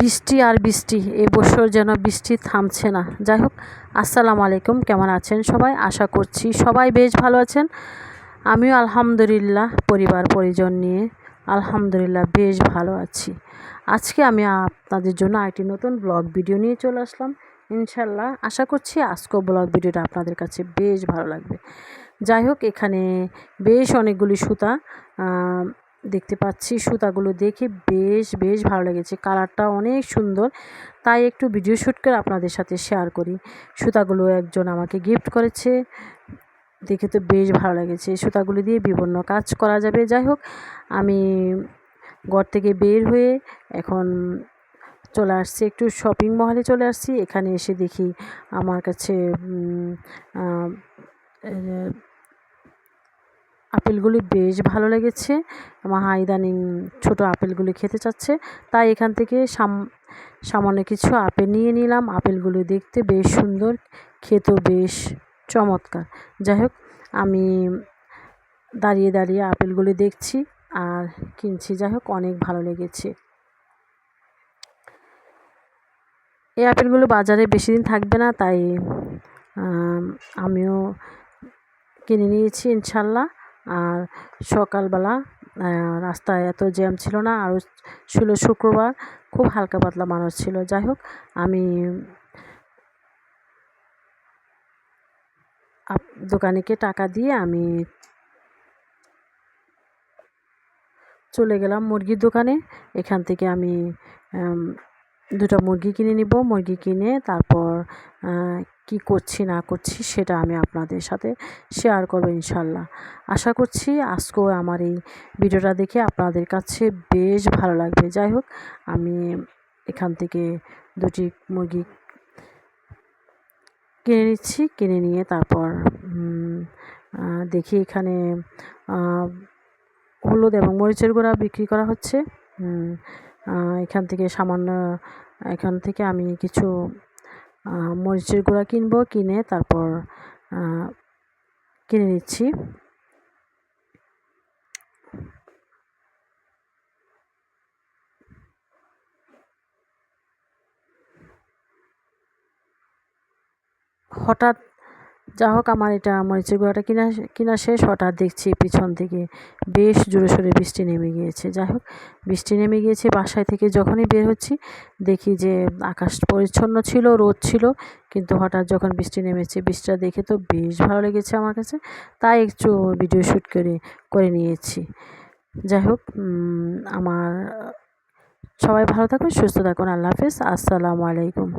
বৃষ্টি আর বৃষ্টি, এ বছর যেন বৃষ্টি থামছে না। যাই হোক আসসালামু আলাইকুম, কেমন আছেন সবাই? আশা করছি সবাই বেশ ভালো আছেন। আমিও আলহামদুলিল্লাহ, পরিবার পরিজন নিয়ে আলহামদুলিল্লাহ বেশ ভালো আছি। আজকে আমি আপনাদের জন্য একটি নতুন ব্লগ ভিডিও নিয়ে চলে আসলাম। ইনশাল্লাহ আশা করছি আজকেও ব্লগ ভিডিওটা আপনাদের কাছে বেশ ভালো লাগবে। যাই হোক এখানে বেশ অনেকগুলি সুতা দেখতে পাচ্ছি, সুতাগুলো দেখে বেশ বেশ ভালো লেগেছে। কালারটা অনেক সুন্দর, তাই একটু ভিডিও শ্যুট করে আপনাদের সাথে শেয়ার করি। সুতাগুলো একজন আমাকে গিফট করেছে, দেখে তো বেশ ভালো লেগেছে। সুতাগুলো দিয়ে বিভিন্ন কাজ করা যাবে। যাই হোক, আমি ঘর থেকে বের হয়ে এখন চলে আসছি, একটু শপিং মহলে চলে আসছি। এখানে এসে দেখি আমার কাছে আপেলগুলি বেশ ভালো লেগেছে। মা ইদানিং ছোটো আপেলগুলি খেতে চাচ্ছে। তাই এখান থেকে সাম, সামান্য কিছু আপেল নিয়ে নিলাম। আপেলগুলো দেখতে বেশ সুন্দর, খেতেও বেশ চমৎকার। যাই হোক, আমি দাঁড়িয়ে দাঁড়িয়ে আপেলগুলি দেখছি আর কিনছি। যাই হোক, অনেক ভালো লেগেছে। এই আপেলগুলো বাজারে বেশি দিন থাকবে না, তাই আমিও কিনে নিয়েছি ইনশাল্লাহ। আর সকালবেলা রাস্তায় এত জ্যাম ছিল না, আর ছিল শুক্রবার, খুব হালকা পাতলা মানুষ ছিল। যাই হোক, আমি দোকানিকে টাকা দিয়ে আমি চলে গেলাম মুরগির দোকানে। এখান থেকে আমি দুটো মুরগি কিনে নিব। মুরগি কিনে তারপর কি করছি, না করছি সেটা আমি আপনাদের সাথে শেয়ার করব ইনশাল্লাহ। আশা করছি আজকেও আমার এই ভিডিওটা দেখে আপনাদের কাছে বেশ ভালো লাগবে। যাই হোক, আমি এখান থেকে দুটি মুরগি কিনে নিচ্ছি, কিনে নিয়ে তারপর দেখি এখানে হলুদ এবং মরিচের গুঁড়া বিক্রি করা হচ্ছে। এখান থেকে সামান্য, এখান থেকে আমি কিছু মরিচের গুঁড়া কিনবো কিনে তারপর কিনে নিচ্ছি। হঠাৎ যা হোক, আমার এটা মরিচের গুঁড়াটা কিনা কিনা শেষ, হঠাৎ দেখছি পিছন থেকে বেশ জোরে সোরে বৃষ্টি নেমে গিয়েছে। যাই হোক, বৃষ্টি নেমে গিয়েছে, বাসায় থেকে যখনই বের হচ্ছি, দেখি যে আকাশ পরিচ্ছন্ন ছিল, রোদ ছিল, কিন্তু হঠাৎ যখন বৃষ্টি নেমেছে, বৃষ্টিটা দেখে তো বেশ ভালো লেগেছে আমার কাছে। তাই একটু ভিডিও শ্যুট করে করে নিয়েছি। যাই হোক আমার সবাই ভালো থাকুন, সুস্থ থাকুন, আল্লাহ হাফিজ, আসসালামু আলাইকুম।